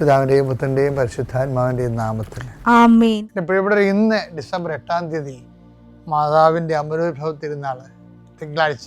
പിതാവിന്റെയും പുത്രന്റെയും പരിശുദ്ധാത്മാവിന്റെയും നാമത്തിൽ. ഇവിടെ ഇന്ന് ഡിസംബർ എട്ടാം തീയതി മാതാവിന്റെ അമരോത്ഭവ തിരുനാൾ തിങ്കളാഴ്ച.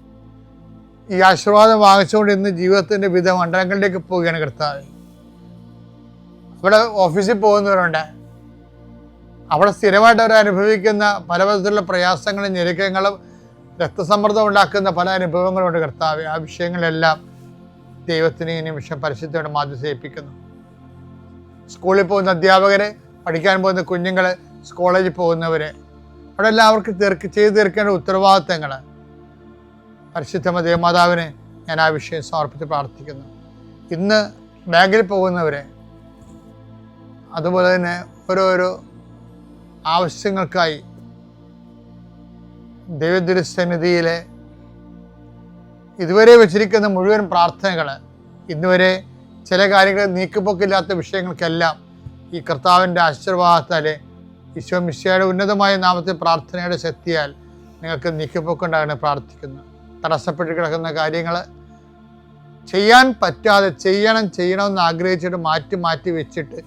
ഈ ആശീർവാദം വാങ്ങിച്ചുകൊണ്ട് ഇന്ന് ജീവിതത്തിന്റെ വിവിധ മണ്ഡലങ്ങളിലേക്ക് പോവുകയാണ് കർത്താവ്. അവിടെ ഓഫീസിൽ പോകുന്നവരുണ്ട്. അവിടെ സ്ഥിരമായിട്ട് അവർ അനുഭവിക്കുന്ന പല വിധത്തിലുള്ള പ്രയാസങ്ങളും ഞെരുക്കങ്ങളും രക്തസമ്മർദ്ദം ഉണ്ടാക്കുന്ന പല അനുഭവങ്ങളുണ്ട് കർത്താവ്. ആ വിഷയങ്ങളെല്ലാം ദൈവത്തിന് ഈ നിമിഷം പരിശുദ്ധയോടെ മാധ്യസ്ഥ ഏൽപ്പിക്കുന്നു സ്കൂളിൽ പോകുന്ന അധ്യാപകരെ പഠിക്കാൻ പോകുന്ന കുഞ്ഞുങ്ങൾ കോളേജിൽ പോകുന്നവരെ അവിടെ എല്ലാം അവർക്ക് തീർക്ക് ചെയ്തു തീർക്കേണ്ട ഉത്തരവാദിത്തങ്ങൾ പരിശുദ്ധ ദേവമാതാവിനെ ഞാൻ ആ വിഷയം സമർപ്പിച്ച് പ്രാർത്ഥിക്കുന്നു. ഇന്ന് ബാങ്കിൽ പോകുന്നവരെ അതുപോലെ തന്നെ ഓരോരോ ആവശ്യങ്ങൾക്കായി ദൈവദുരസന്നിധിയിലെ ഇതുവരെ വെച്ചിരിക്കുന്ന മുഴുവൻ പ്രാർത്ഥനകൾ ഇന്നുവരെ ചില കാര്യങ്ങൾ നീക്കുപോക്കില്ലാത്ത വിഷയങ്ങൾക്കെല്ലാം ഈ കർത്താവിന്റെ ആശീർവാദത്താൽ ഈശോ മിശിയുടെ ഉന്നതമായ നാമത്തെ പ്രാർത്ഥനയുടെ ശക്തിയാൽ നിങ്ങൾക്ക് നീക്കിപ്പോക്കുണ്ടാകണം പ്രാർത്ഥിക്കുന്നു. തടസ്സപ്പെട്ട് കിടക്കുന്ന കാര്യങ്ങൾ ചെയ്യാൻ പറ്റാതെ ചെയ്യണം ചെയ്യണമെന്ന് ആഗ്രഹിച്ചിട്ട് മാറ്റി മാറ്റി വെച്ചിട്ട്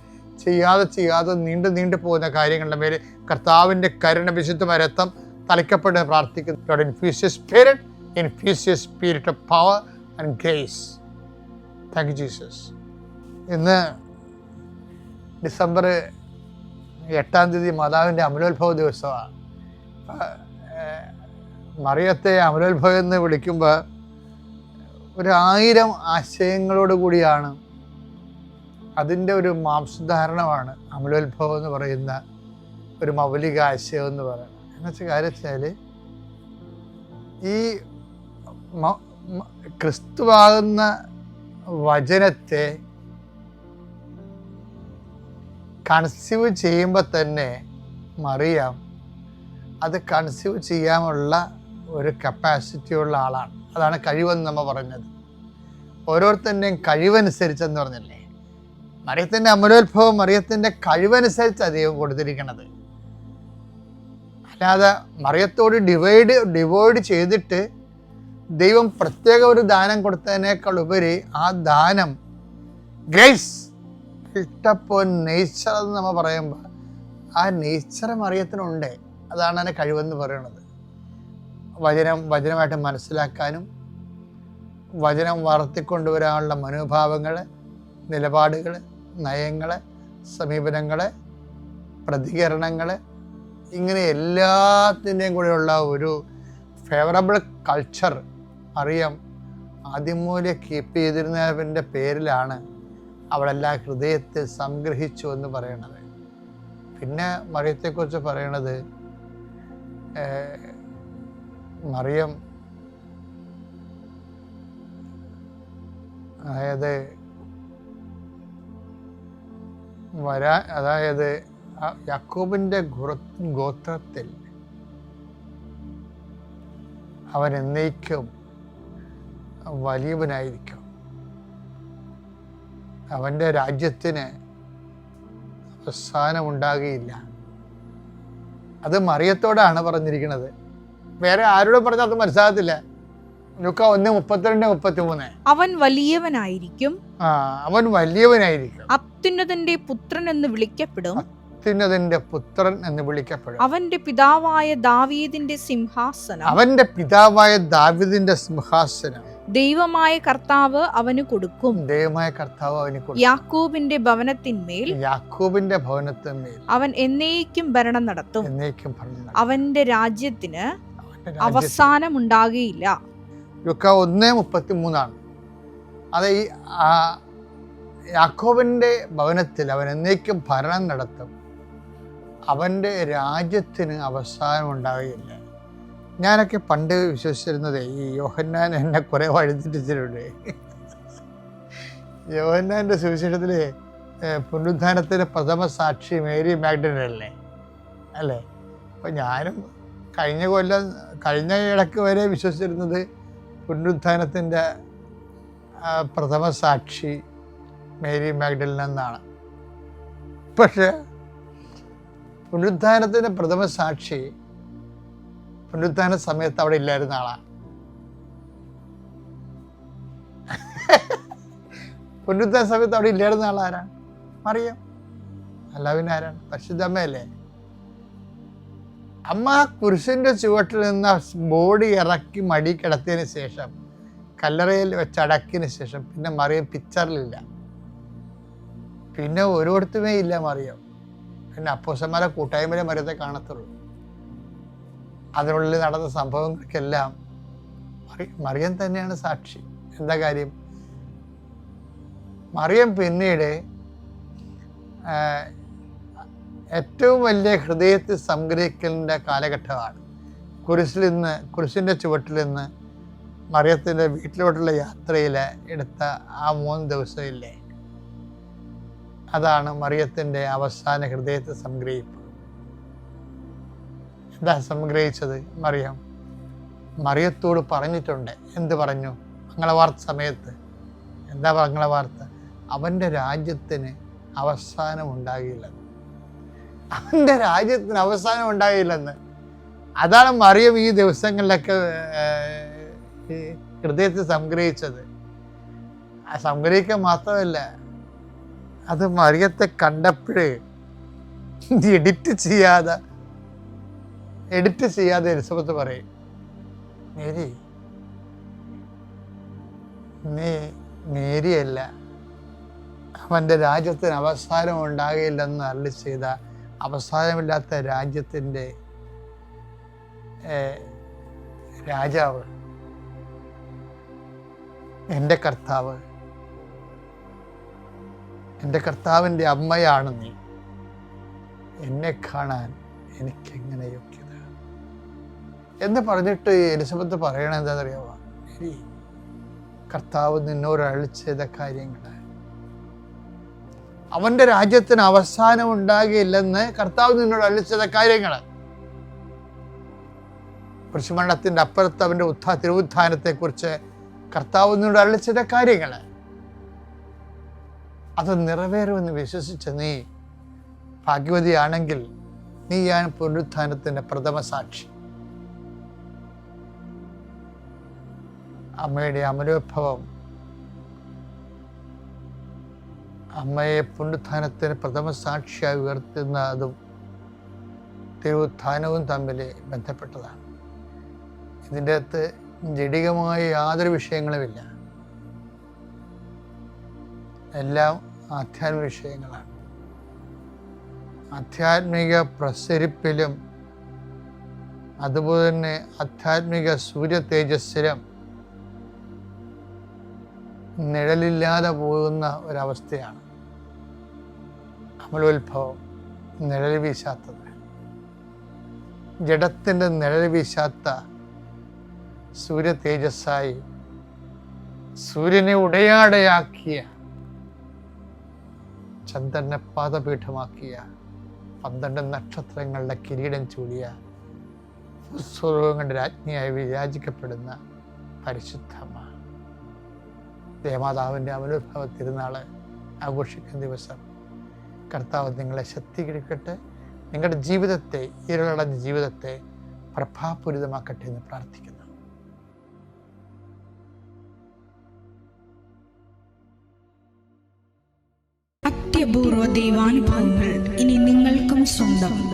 ചെയ്യാതെ ചെയ്യാതെ നീണ്ടു നീണ്ടു പോകുന്ന കാര്യങ്ങളുടെ മേലെ കർത്താവിന്റെ കരുണ വിശുദ്ധ രക്തം തലയ്ക്കപ്പെട്ട് പ്രാർത്ഥിക്കുന്നു. Spirit spirit of power and grace thank you Jesus ഇന്ന് ഡിസംബർ എട്ടാം തീയതി മാതാവിന്റെ അമലോത്ഭവ ദിവസമാണ്. മറിയത്തെ അമലോത്ഭവം എന്ന് വിളിക്കുമ്പോൾ ഒരായിരം ആശയങ്ങളോട് കൂടിയാണ് അതിന്റെ ഒരു മാംസധാരണമാണ് അമലോത്ഭവം എന്ന് പറയുന്ന ഒരു മൗലിക ആശയം എന്ന് പറയുന്നത്. എന്ന് വെച്ചാൽ കാര്യം വെച്ചാൽ ഈ ക്രിസ്തുവാകുന്ന വചനത്തെ കൺസീവ് ചെയ്യുമ്പോൾ തന്നെ മറിയാം അത് കൺസീവ് ചെയ്യാനുള്ള ഒരു കപ്പാസിറ്റിയുള്ള ആളാണ്. അതാണ് കഴിവെന്ന് നമ്മൾ പറഞ്ഞത്. ഓരോരുത്തരുടെയും കഴിവനുസരിച്ചെന്ന് പറഞ്ഞല്ലേ? മറിയത്തിന്റെ അമലോത്ഭവം മറിയത്തിന്റെ കഴിവനുസരിച്ച് ദൈവം കൊടുത്തിരിക്കണത്. അല്ലാതെ മറിയത്തോട് ഡിവൈഡ് ഡിവൈഡ് ചെയ്തിട്ട് ദൈവം പ്രത്യേക ഒരു ദാനം കൊടുത്തതിനേക്കാൾ ഉപരി ആ ദാനം ഗ്രേസ് ഇഷ്ടപ്പോൾ നേച്ചർ എന്ന് നമ്മൾ പറയുമ്പോൾ ആ നേച്ചർ മറിയത്തിനുണ്ട്. അതാണ് അതിന്റെ കഴിവെന്ന് പറയുന്നത് വചനം വചനമായിട്ട് മനസ്സിലാക്കാനും വചനം വളർത്തിക്കൊണ്ടുവരാനുള്ള മനോഭാവങ്ങൾ നിലപാടുകൾ നയങ്ങൾ സമീപനങ്ങൾ പ്രതികരണങ്ങൾ ഇങ്ങനെ എല്ലാത്തിന്റെയും കൂടെയുള്ള ഒരു ഫേവറബിൾ കൾച്ചർ അറിയാം. ആദ്യം മൂലം കീപ്പ് ചെയ്തിരുന്നതിന്റെ പേരിലാണ് അവളെല്ലാം ഹൃദയത്തിൽ സംഗ്രഹിച്ചു എന്ന് പറയണത്. പിന്നെ മറിയത്തെക്കുറിച്ച് പറയണത് മറിയം അതായത് വരാ അതായത് യാക്കോബിന്റെ ഗോത്രത്തിൽ അവൻ എന്നേക്കും വലിയവനായിരിക്കും. അവന്റെ രാജ്യത്തിന് അവസാനമുണ്ടാകുകയില്ല. അത് മറിയത്തോടാണ് പറഞ്ഞിരിക്കുന്നത്. വേറെ ആരോടും പറഞ്ഞാൽ അത് മനസ്സിലാകത്തില്ല. ലുക്ക ഒന്ന് മുപ്പത്തിരണ്ട് മുപ്പത്തി മൂന്ന് അവൻ വലിയവനായിരിക്കും. ആ അവൻ വലിയവനായിരിക്കും. അത്യുന്നതന്റെ പുത്രൻ എന്ന് വിളിക്കപ്പെടും. അത്യുന്നതന്റെ പുത്രൻ എന്ന് വിളിക്കപ്പെടും. അവന്റെ പിതാവായ ദാവീദിന്റെ സിംഹാസനം. അവന്റെ പിതാവായ ദാവീദിന്റെ സിംഹാസനം. ദൈവമായ കർത്താവ് അവന് കൊടുക്കും. ദൈവമായ കർത്താവ് അവന് കൊടുക്കും. യാക്കോബിന്റെ ഭവനത്തിന്മേൽ യാക്കോബിന്റെ ഭവനത്തിന്മേൽ അവൻ എന്നേക്കും ഭരണം നടത്തും. എന്നേക്കും ഭരണം അവന്റെ രാജ്യത്തിന് അവസാനം ഉണ്ടാകുകയില്ല ലുക്ക ഒന്ന് മുപ്പത്തി മൂന്നാണ് അത് ഈ യാക്കോബിന്റെ ഭവനത്തിൽ അവൻ എന്നേക്കും ഭരണം നടത്തും. അവന്റെ രാജ്യത്തിന് അവസാനം ഉണ്ടാകുകയില്ല ഞാനൊക്കെ പണ്ട് വിശ്വസിച്ചിരുന്നത് ഈ യോഹന്നാൻ എന്നെ കുറേ വഴിതെറ്റിച്ചിട്ടുണ്ട്. യോഹന്നാന്റെ സുവിശേഷത്തിൽ പുനരുദ്ധാനത്തിന്റെ പ്രഥമ സാക്ഷി മേരി മാഗ്ഡനല്ലേ അല്ലേ? അപ്പം ഞാനും കഴിഞ്ഞ കൊല്ലം കഴിഞ്ഞ ഇടയ്ക്ക് വരെ വിശ്വസിച്ചിരുന്നത് പുനരുത്ഥാനത്തിന്റെ പ്രഥമ സാക്ഷി മേരി മാഗ്ഡലിൻ എന്നാണ്. പക്ഷേ പുനരുത്ഥാനത്തിന്റെ പ്രഥമ സാക്ഷി പുനരുത്ഥാന സമയത്ത് അവിടെ ഇല്ലായിരുന്ന ആളാണ് പുനരുത്ഥാന സമയത്ത് അവിടെ ഇല്ലായിരുന്ന ആളാരാണ് അറിയാം അല്ല പിന്നെ ആരാണ്? പരിശുദ്ധമ്മയല്ലേ അമ്മ കുരിശിന്റെ ചുവട്ടിൽ നിന്ന് ബോഡി ഇറക്കി മടി കിടത്തിയതിന് ശേഷം കല്ലറയിൽ വെച്ച് അടക്കിയതിന് ശേഷം പിന്നെ മറിയം പിക്ചറിലില്ല. പിന്നെ ഒരിടത്തുമേ ഇല്ല മറിയം. പിന്നെ അപ്പോസന്മാരെ കൂട്ടായ്മയിലെ മറിയത്തെ കാണത്തുള്ളൂ. അതിനുള്ളിൽ നടന്ന സംഭവങ്ങൾക്കെല്ലാം മറി മറിയം തന്നെയാണ് സാക്ഷി. എന്താ കാര്യം? മറിയം പിന്നീട് ഏറ്റവും വലിയ ഹൃദയത്തിൽ സംഗ്രഹിക്കലിന്റെ കാലഘട്ടമാണ്. കുരിശിൽ നിന്ന് കുരിശിന്റെ ചുവട്ടിൽ നിന്ന് മറിയത്തിന്റെ വീട്ടിലോട്ടുള്ള യാത്രയിൽ എടുത്ത ആ മൂന്ന് ദിവസമില്ലേ? അതാണ് മറിയത്തിന്റെ അവസാന ഹൃദയത്തെ സംഗ്രഹിപ്പ്. എന്താ സംഗ്രഹിച്ചത് മറിയം? മറിയത്തോട് പറഞ്ഞിട്ടുണ്ട്. എന്ത് പറഞ്ഞു? മംഗളവാർത്ത സമയത്ത്. എന്താ മംഗളവാർത്ത? അവന്റെ രാജ്യത്തിന് അവസാനം ഉണ്ടാകില്ല അവന്റെ രാജ്യത്തിന് അവസാനം ഉണ്ടായില്ലെന്ന്. അതാണ് മറിയം ഈ ദിവസങ്ങളിലൊക്കെ ഹൃദയത്തിൽ സംഗ്രഹിച്ചത്. ആ സംഗ്രഹിക്കുക മാത്രമല്ല അത് മറിയത്തെ കണ്ടപ്പോഴേ എഡിറ്റ് ചെയ്യാതെ എഡിറ്റ് ചെയ്യാതെ എലിസബത്ത് പറയും മേരി നീ മേരിയല്ല. അവന്റെ രാജ്യത്തിന് അവസാനം ഉണ്ടാകില്ലെന്ന് അരളി ചെയ്ത അവസാനമില്ലാത്ത രാജ്യത്തിന്റെ രാജാവ് എന്റെ കർത്താവ് എന്റെ കർത്താവിന്റെ അമ്മയാണ് നീ. എന്നെ കാണാൻ എനിക്കെങ്ങനെ യോഗ്യത? എന്ന് പറഞ്ഞിട്ട് എലിസബത്ത് പറയണത് എന്താണെന്നറിയാമോ കർത്താവ് നിന്നോട് അരളി ചെയ്ത കാര്യങ്ങൾ അവന്റെ രാജ്യത്തിന് അവസാനം ഉണ്ടാകില്ലെന്ന് കർത്താവ് നിന്നോട് അളിച്ചത കാര്യങ്ങൾ കൃഷിമണ്ഡലത്തിന്റെ അപ്പുറത്ത് അവന്റെ ഉത്ഥാ തിരുവുത്ഥാനത്തെക്കുറിച്ച് കർത്താവ് നിന്നോട് അളിച്ചത കാര്യങ്ങൾ അത് നിറവേറുമെന്ന് വിശ്വസിച്ച നീ ഭാഗ്യവതിയാണെങ്കിൽ നീയാണ് പുനരുത്ഥാനത്തിന്റെ പ്രഥമ സാക്ഷി. അമ്മയുടെ അമലോത്ഭവം അമ്മയെ പുനരുത്ഥാനത്തിന് പ്രഥമ സാക്ഷിയായി ഉയർത്തുന്ന അതും തിരുവുത്ഥാനവും തമ്മിൽ ബന്ധപ്പെട്ടതാണ്. ഇതിന്റെ അകത്ത് ജടികമായ യാതൊരു വിഷയങ്ങളുമില്ല. എല്ലാം ആധ്യാത്മിക വിഷയങ്ങളാണ്. ആധ്യാത്മിക പ്രസരിപ്പിലും അതുപോലെ തന്നെ ആധ്യാത്മിക സൂര്യ തേജസ്സിലും നിഴലില്ലാതെ പോകുന്ന ഒരവസ്ഥയാണ്. അമലോത്ഭവം നിഴൽ വീശാത്തത്. ജഡത്തിന്റെ നിഴൽ വീശാത്ത സൂര്യ തേജസ്സായി സൂര്യനെ ഉടയാടയാക്കിയ ചന്ദ്രനെ പാദപീഠമാക്കിയ പന്ത്രണ്ട് നക്ഷത്രങ്ങളുടെ കിരീടം ചൂടിയ സ്വരൂപങ്ങളുടെ രാജ്ഞിയായി വിരാജിക്കപ്പെടുന്ന പരിശുദ്ധമ്മ. ദേവമാതാവിന്റെ അമലോത്ഭവ തിരുനാൾ ആഘോഷിക്കുന്ന ദിവസം കർത്താവ് നിങ്ങളെ ശക്തീകരിക്കട്ടെ. നിങ്ങളുടെ ജീവിതത്തെ ഇരുളടഞ്ഞ ജീവിതത്തെ പ്രഭാപൂരിതമാക്കട്ടെ എന്ന് പ്രാർത്ഥിക്കുന്നു. അത്യപൂർവ ദൈവാനുഭവങ്ങൾ ഇനി നിങ്ങൾക്കും സ്വന്തം.